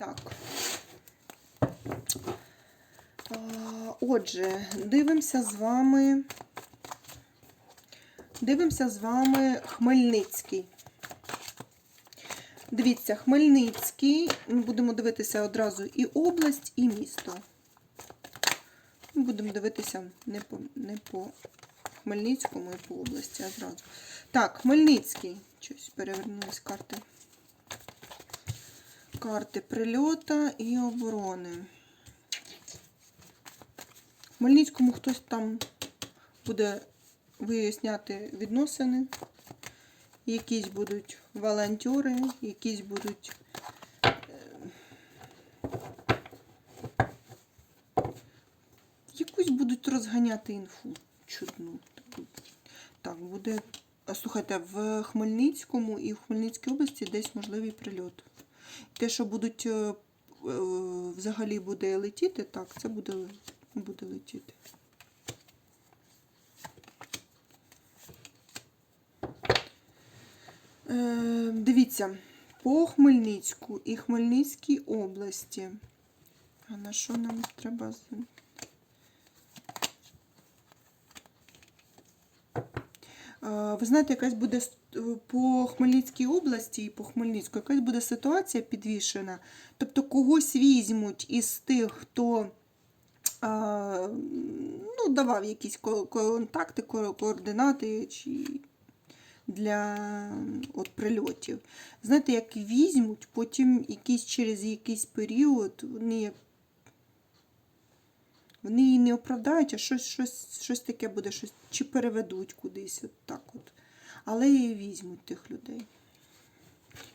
Так. Отже, дивимося з вами. Дивимося з вами Хмельницький. Дивіться, Хмельницький. Ми будемо дивитися одразу і область, і місто. Ми будемо дивитися не по, не по Хмельницькому і по області, а зразу. Так, Хмельницький. Щось перевернулись карти. Карти прильота і оборони. Хмельницькому хтось там буде виясняти відносини. Якісь будуть волонтери, якісь будуть. е, Якусь будуть розганяти інфу чудну. Так, буде. Слухайте, в Хмельницькому і в Хмельницькій області десь можливий прильот. Те, що будуть е, е, взагалі буде летіти, так, це буде, буде летіти. Е, Дивіться, по Хмельницьку і Хмельницькій області. А на що нам треба? з- Е, Ви знаєте, якась буде е, по Хмельницькій області і по Хмельницьку, якась буде ситуація підвішена. Тобто когось візьмуть із тих, хто ну, давав якісь контакти, координати чи для от, прильотів. Знаєте, як візьмуть, потім якийсь, через якийсь період вони як вони її не оправдають, а щось, щось, щось таке буде, щось, чи переведуть кудись, от так от. Але і візьмуть тих людей,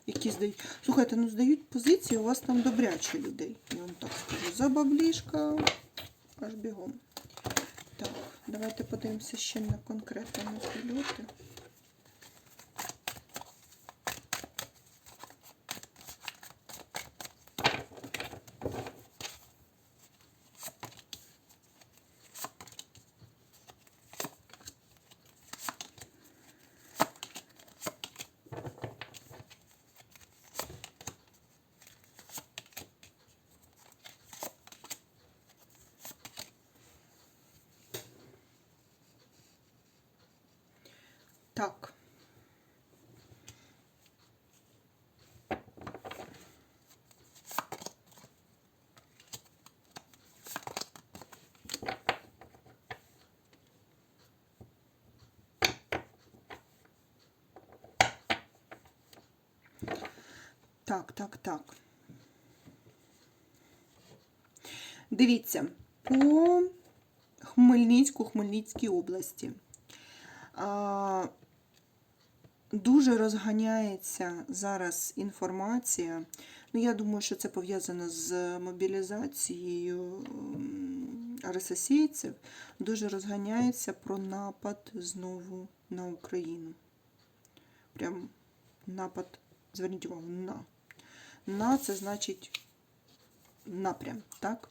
які здають. Слухайте, ну здають позиції, у вас там добряче людей. Я вам так скажу. За баблішка аж бігом. Так, давайте подивимося ще на конкретно на Так. Так, так, так. Дивіться, по Хмельницьку, Хмельницькій області. Дуже розганяється зараз інформація. Ну, я думаю, що це пов'язано з мобілізацією м. Дуже розганяється про напад знову на Україну. Прям напад, зверніть увагу, на. На це значить напрям, так?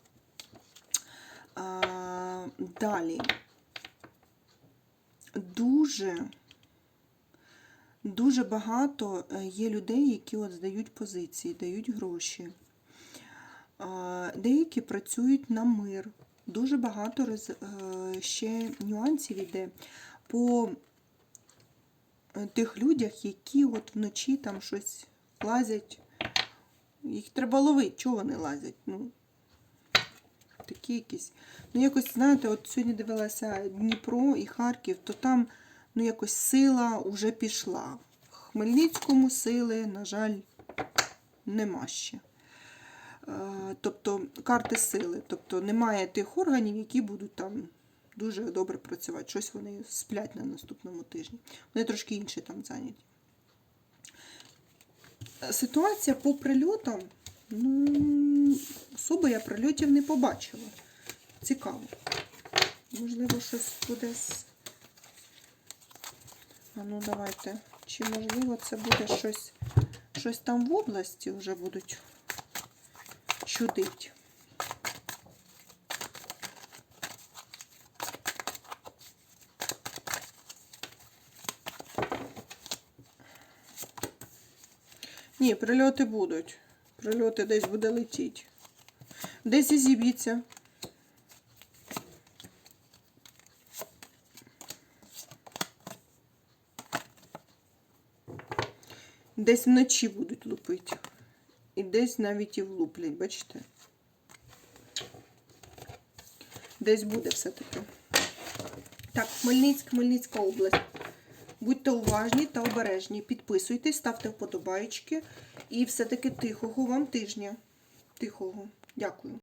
А, далі. Дуже Дуже багато е, є людей, які от здають позиції, дають гроші. Деякі працюють на мир. Дуже багато роз- е, ще нюансів іде по е, тих людях, які от вночі там щось лазять. Їх треба ловити, чого вони лазять? Ну, такі якісь. Ну, якось, знаєте, от сьогодні дивилася Дніпро і Харків, то там ну, якось сила вже пішла. В Хмельницькому сили, на жаль, нема ще. Е, Тобто карти сили. Тобто немає тих органів, які будуть там дуже добре працювати. Щось вони сплять на наступному тижні. Вони трошки інші там зайняті. Ситуація по прильотам, ну, особо я прильотів не побачила. Цікаво. Можливо, щось буде. А ну давайте. Чи можливо це буде щось, щось там в області вже будуть чудить? Ні, прильоти будуть. Прильоти десь буде летіти. Десь і зіб'ється. Десь вночі будуть лупити. І десь навіть і влуплять, бачите? Десь буде все-таки. Так, Хмельницьк, Хмельницька область. Будьте уважні та обережні. Підписуйтесь, ставте вподобайки. І все-таки тихого вам тижня. Тихого. Дякую.